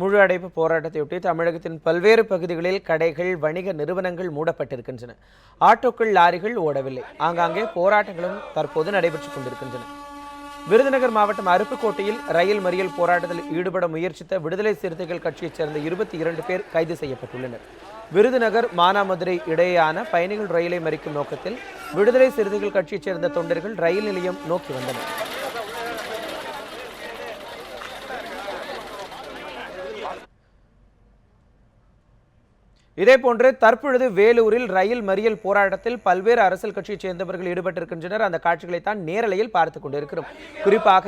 முழு அடைப்பு போராட்டத்தையொட்டி தமிழகத்தின் பல்வேறு பகுதிகளில் கடைகள் வணிக நிறுவனங்கள் மூடப்பட்டிருக்கின்றன. ஆட்டோக்கள் லாரிகள் ஓடவில்லை. ஆங்காங்கே போராட்டங்களும் தற்போது நடைபெற்றுக் கொண்டிருக்கின்றன. விருதுநகர் மாவட்டம் அருப்புக்கோட்டையில் ரயில் மறியல் போராட்டத்தில் ஈடுபட முயற்சித்த விடுதலை சிறுத்தைகள் கட்சியைச் சேர்ந்த இருபத்தி இரண்டு பேர் கைது செய்யப்பட்டுள்ளனர். விருதுநகர் மானாமதுரை இடையேயான பயணிகள் ரயிலை மறிக்கும் நோக்கத்தில் விடுதலை சிறுத்தைகள் கட்சியைச் சேர்ந்த தொண்டர்கள் ரயில் நிலையம் நோக்கி வந்தனர். இதேபோன்று தற்பொழுது வேலூரில் ரயில் மறியல் போராட்டத்தில் பல்வேறு அரசியல் கட்சியைச் சேர்ந்தவர்கள் ஈடுபட்டிருக்கின்றனர். அந்த காட்சிகளை தான் நேரலையில் பார்த்து கொண்டிருக்கிறோம். குறிப்பாக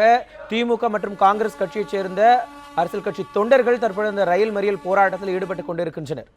திமுக மற்றும் காங்கிரஸ் கட்சியைச் சேர்ந்த அரசியல் கட்சி தொண்டர்கள் தற்பொழுது இந்த ரயில் மறியல் போராட்டத்தில் ஈடுபட்டுக் கொண்டிருக்கின்றனர்.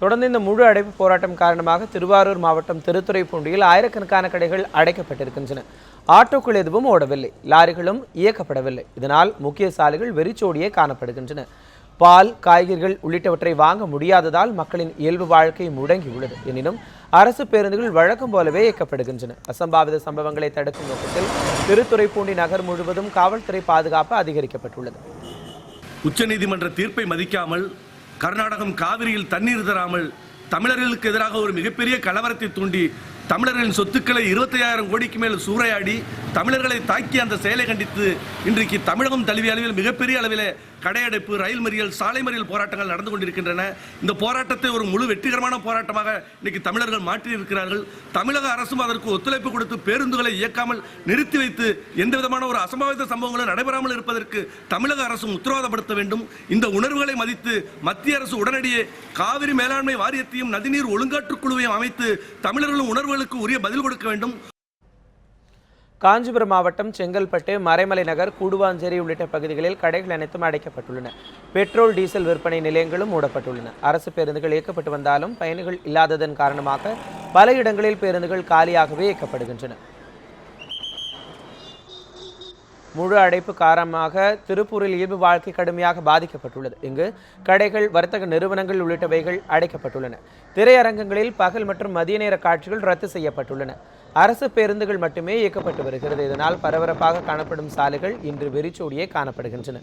தொடர்ந்து இந்த முழு அடைப்பு போராட்டம் காரணமாக திருவாரூர் மாவட்டம் திருத்துறைப்பூண்டியில் ஆயிரக்கணக்கான கடைகள் அடைக்கப்பட்டிருக்கின்றன. ஆட்டோக்கள் எதுவும் ஓடவில்லை. லாரிகளும் இயக்கப்படவில்லை. இதனால் முக்கிய சாலைகள் வெறிச்சோடியே காணப்படுகின்றன. பால் காய்கறிகள் உள்ளிட்டவற்றை வாங்க முடியாததால் மக்களின் இயல்பு வாழ்க்கை முடங்கியுள்ளது. எனினும் அரசு பேருந்துகள் வழக்கம் போலவே இயக்கப்படுகின்றன. அசம்பாவித சம்பவங்களை தடுக்கும் நோக்கத்தில் திருத்துறைப்பூண்டி நகர் முழுவதும் காவல்துறை பாதுகாப்பு அதிகரிக்கப்பட்டுள்ளது. உச்சநீதிமன்ற தீர்ப்பை மதிக்காமல் கர்நாடகம் காவிரியில் தண்ணீர் தராமல் தமிழர்களுக்கு எதிராக ஒரு மிகப்பெரிய கலவரத்தை தூண்டி தமிழர்களின் சொத்துக்களை இருபத்தையாயிரம் கோடிக்கு மேல் சூறையாடி தமிழர்களை தாக்கி அந்த செயலை கண்டித்து இன்றைக்கு தமிழகம் தழுவிய அளவில் மிகப்பெரிய அளவில் கடையடைப்பு ரயில் மறியல் சாலை மறியல் போராட்டங்கள் நடந்து கொண்டிருக்கின்றன. இந்த போராட்டத்தை ஒரு முழு வெற்றிகரமான போராட்டமாக இன்னைக்கு தமிழர்கள் மாற்றியிருக்கிறார்கள். தமிழக அரசும் அதற்கு ஒத்துழைப்பு கொடுத்து பேருந்துகளை இயக்காமல் நிறுத்தி வைத்து எந்த விதமான ஒரு அசம்பாவித சம்பவங்களும் நடைபெறாமல் இருப்பதற்கு தமிழக அரசும் உத்தரவாதப்படுத்த வேண்டும். இந்த உணர்வுகளை மதித்து மத்திய அரசு உடனடியே காவிரி மேலாண்மை வாரியத்தையும் நதிநீர் ஒழுங்காற்றுக் குழுவையும் அமைத்து தமிழர்களும் உணர்வுகளுக்கு உரிய பதில் கொடுக்க வேண்டும். காஞ்சிபுரம் மாவட்டம் செங்கல்பட்டு மறைமலை நகர் கூடுவாஞ்சேரி உள்ளிட்ட பகுதிகளில் கடைகள் அனைத்தும் அடைக்கப்பட்டுள்ளன. பெட்ரோல் டீசல் விற்பனை நிலையங்களும் மூடப்பட்டுள்ளன. அரசு பேருந்துகள் இயக்கப்பட்டு வந்தாலும் பயணிகள் இல்லாததன் காரணமாக பல இடங்களில் பேருந்துகள் காலியாகவே இயக்கப்படுகின்றன. முழு அடைப்பு காரணமாக திருப்பூரில் இயல்பு வாழ்க்கை கடுமையாக பாதிக்கப்பட்டுள்ளது. இங்கு கடைகள் வர்த்தக நிறுவனங்கள் உள்ளிட்டவைகள் அடைக்கப்பட்டுள்ளன. திரையரங்கங்களில் பகல் மற்றும் மதிய நேர காட்சிகள் ரத்து செய்யப்பட்டுள்ளன. அரசு பேருந்துகள் மட்டுமே இயக்கப்பட்டு வருகிறது. இதனால் பரபரப்பாக காணப்படும் சாலைகள் இன்று வெறிச்சோடியே காணப்படுகின்றன.